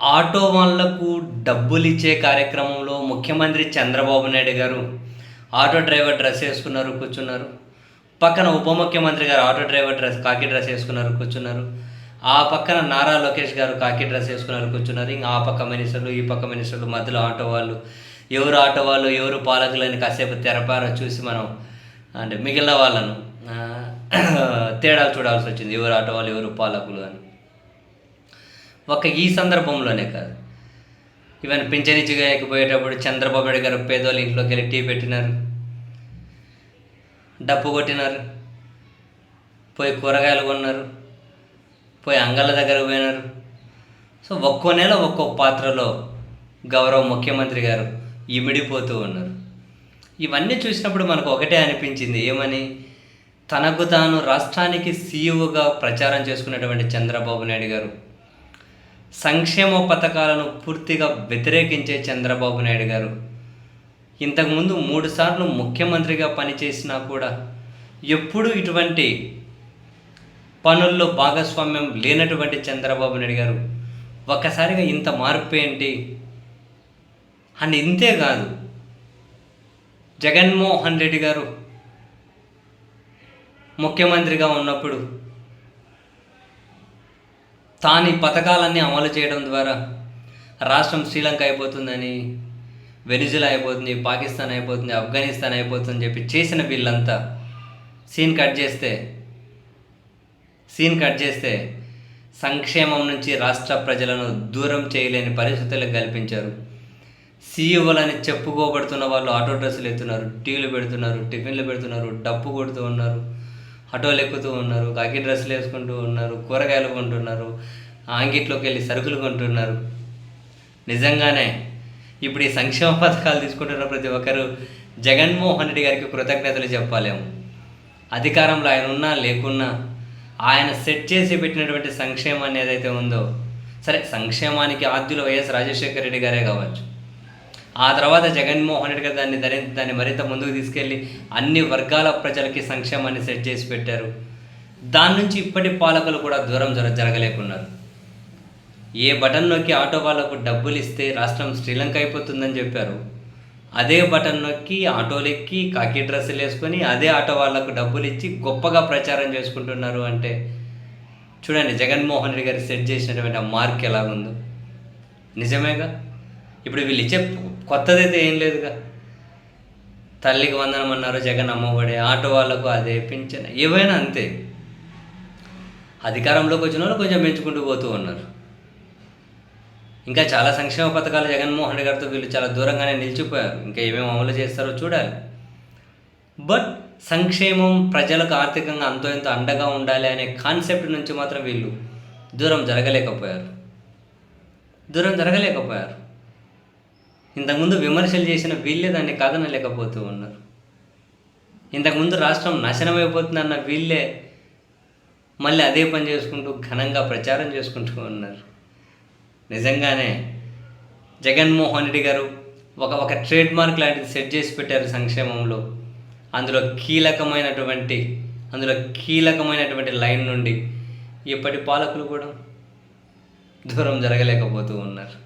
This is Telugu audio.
ఆటో వాళ్ళకు డబ్బులు ఇచ్చే కార్యక్రమంలో ముఖ్యమంత్రి చంద్రబాబు నాయుడు గారు ఆటో డ్రైవర్ డ్రెస్ వేసుకున్నారు కూర్చున్నారు. పక్కన ఉప ముఖ్యమంత్రి గారు auto driver dress khaki dress వేసుకున్నారు కూర్చున్నారు. ఆ పక్కన నారా లోకేష్ గారు కాకి డ్రెస్ వేసుకున్నారు కూర్చున్నారు. ఇంకా ఆ పక్క మినిస్టర్లు ఈ పక్క మినిస్టర్లు మధ్యలో ఆటో వాళ్ళు ఎవరు ఆటో వాళ్ళు ఎవరు పాలకులని కాసేపు తెరపారో చూసి మనం అంటే మిగిలిన వాళ్ళను తేడాలు చూడాల్సి వచ్చింది. ఎవరు ఆటో వాళ్ళు ఎవరు పాలకులు అని. ఒక ఈ సందర్భంలోనే కాదు. ఈవెన్ పింఛనిచ్చిగా ఎక్కిపోయేటప్పుడు చంద్రబాబు నాయుడు గారు పేదోళ్ళ ఇంట్లోకి వెళ్ళి టీ పెట్టినారు డప్పు కొట్టినారు పోయి కూరగాయలు కొన్నారు పోయి అంగళ్ళ దగ్గర పోయినారు. సో ఒక్కో నెల ఒక్కో పాత్రలో గౌరవ ముఖ్యమంత్రి గారు ఇమిడిపోతూ ఉన్నారు. ఇవన్నీ చూసినప్పుడు మనకు ఒకటే అనిపించింది ఏమని? తనకు తాను రాష్ట్రానికి సీఈఓగా ప్రచారం చేసుకున్నటువంటి చంద్రబాబు నాయుడు గారు సంక్షేమ పథకాలను పూర్తిగా వ్యతిరేకించే చంద్రబాబు నాయుడు గారు. ఇంతకుముందు మూడుసార్లు ముఖ్యమంత్రిగా పనిచేసినా కూడా ఎప్పుడూ ఇటువంటి పనుల్లో భాగస్వామ్యం లేనటువంటి చంద్రబాబు నాయుడు గారు ఒక్కసారిగా ఇంత మార్పు ఏంటి? అని ఇంతే కాదు. జగన్మోహన్ రెడ్డి గారు ముఖ్యమంత్రిగా ఉన్నప్పుడు తాను ఈ పథకాలన్నీ అమలు చేయడం ద్వారా రాష్ట్రం శ్రీలంక అయిపోతుందని వెనిజులా అయిపోతుంది పాకిస్తాన్ అయిపోతుంది ఆఫ్ఘనిస్తాన్ అయిపోతుంది చెప్పి చేసిన వీళ్ళంతా సీన్ కట్ చేస్తే సీన్ కట్ చేస్తే సంక్షేమం నుంచి రాష్ట్ర ప్రజలను దూరం చేయలేని పరిస్థితులకు కల్పించారు. సీఈఓలని చెప్పుకోబడుతున్న వాళ్ళు ఆటో డ్రెస్సులు ఎత్తున్నారు టీలు పెడుతున్నారు టిఫిన్లు పెడుతున్నారు డప్పు కొడుతూ ఉన్నారు. ఆటోలు ఎక్కుతూ ఉన్నారు కాకి డ్రెస్సులు వేసుకుంటూ ఉన్నారు కూరగాయలు కొంటున్నారు ఆంగిట్లోకి వెళ్ళి సరుకులు కొంటున్నారు. నిజంగానే ఇప్పుడు ఈ సంక్షేమ పథకాలు తీసుకుంటున్న ప్రతి ఒక్కరు జగన్మోహన్ రెడ్డి గారికి కృతజ్ఞతలు చెప్పలేము. అధికారంలో ఆయన ఉన్నా లేకున్నా ఆయన సెట్ చేసి పెట్టినటువంటి సంక్షేమాన్ని ఏదైతే ఉందో సరే సంక్షేమానికి ఆద్యులు వైఎస్ రాజశేఖర రెడ్డి గారే కావచ్చు. ఆ తర్వాత జగన్మోహన్ రెడ్డి గారు దాన్ని దాని దాన్ని మరింత ముందుకు తీసుకెళ్ళి అన్ని వర్గాల ప్రజలకి సంక్షేమాన్ని సెట్ చేసి పెట్టారు. దాని నుంచి ఇప్పటి పాలకులు కూడా దూరం జర జరగలేకున్నారు. ఏ బటన్ నొక్కి ఆటో వాళ్ళకు డబ్బులు ఇస్తే రాష్ట్రం శ్రీలంక అయిపోతుందని చెప్పారు. అదే బటన్ నొక్కి ఆటోలు ఎక్కి కాకి డ్రెస్సులు వేసుకొని అదే ఆటో వాళ్ళకు డబ్బులు ఇచ్చి గొప్పగా ప్రచారం చేసుకుంటున్నారు అంటే చూడండి జగన్మోహన్ రెడ్డి గారు సెట్ చేసినటువంటి ఆ మార్క్ ఎలా ఉందో నిజమేగా? ఇప్పుడు వీళ్ళు ఇచ్చే కొత్తదైతే ఏం లేదుగా. తల్లికి వందనం అన్నారు జగన్ అమ్మఒడి ఆటో వాళ్ళకు అదే పింఛన్ ఏవైనా అంతే. అధికారంలోకి వచ్చిన వాళ్ళు కొంచెం పెంచుకుంటూ పోతూ ఉన్నారు. ఇంకా చాలా సంక్షేమ పథకాలు జగన్మోహన్ రెడ్డి గారితో వీళ్ళు చాలా దూరంగానే నిలిచిపోయారు. ఇంకా ఏమేమి అమలు చేస్తారో చూడాలి. బట్ సంక్షేమం ప్రజలకు ఆర్థికంగా అంతో ఎంతో అండగా ఉండాలి అనే కాన్సెప్ట్ నుంచి మాత్రం వీళ్ళు దూరం జరగలేకపోయారు. దూరం జరగలేకపోయారు. ఇంతకుముందు విమర్శలు చేసిన వీళ్ళే దాన్ని కాదనలేకపోతూ ఉన్నారు. ఇంతకుముందు రాష్ట్రం నశనమైపోతుందన్న వీళ్ళే మళ్ళీ అదే పని చేసుకుంటూ ఘనంగా ప్రచారం చేసుకుంటూ ఉన్నారు. నిజంగానే జగన్మోహన్ రెడ్డి గారు ఒక ఒక ట్రేడ్ మార్క్ లాంటిది సెట్ చేసి పెట్టారు సంక్షేమంలో. అందులో కీలకమైనటువంటి అందులో కీలకమైనటువంటి లైన్ నుండి ఇప్పటి పాలకులు కూడా దూరం జరగలేకపోతూ ఉన్నారు.